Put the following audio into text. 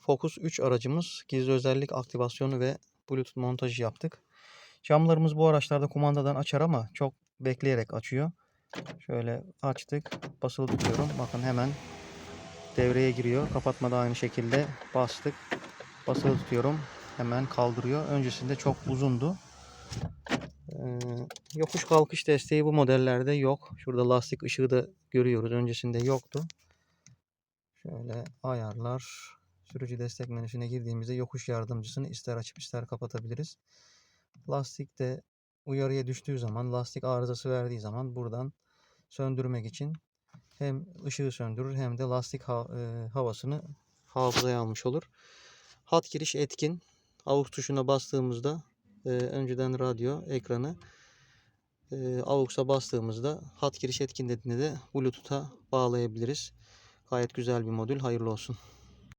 Focus 3 aracımız gizli özellik aktivasyonu ve Bluetooth montajı yaptık. Camlarımız bu araçlarda kumandadan açar ama çok bekleyerek açıyor. Şöyle açtık. Basılı tutuyorum. Bakın hemen devreye giriyor. Kapatmada aynı şekilde bastık. Basılı tutuyorum. Hemen kaldırıyor. Öncesinde çok uzundu. Ee, yokuş kalkış desteği bu modellerde yok. Şurada lastik ışığı da görüyoruz. Öncesinde yoktu. Şöyle ayarlar. Sürücü destek menüsüne girdiğimizde yokuş yardımcısını ister açıp ister kapatabiliriz. Lastik de uyarıya düştüğü zaman, lastik arızası verdiği zaman buradan söndürmek için hem ışığı söndürür hem de lastik ha- e, havasını hafızaya almış olur. Hat giriş etkin. AUX tuşuna bastığımızda e, önceden radyo ekranı e, AUX'a bastığımızda hat giriş etkin dediğinde de Bluetooth'a bağlayabiliriz. Gayet güzel bir modül. Hayırlı olsun.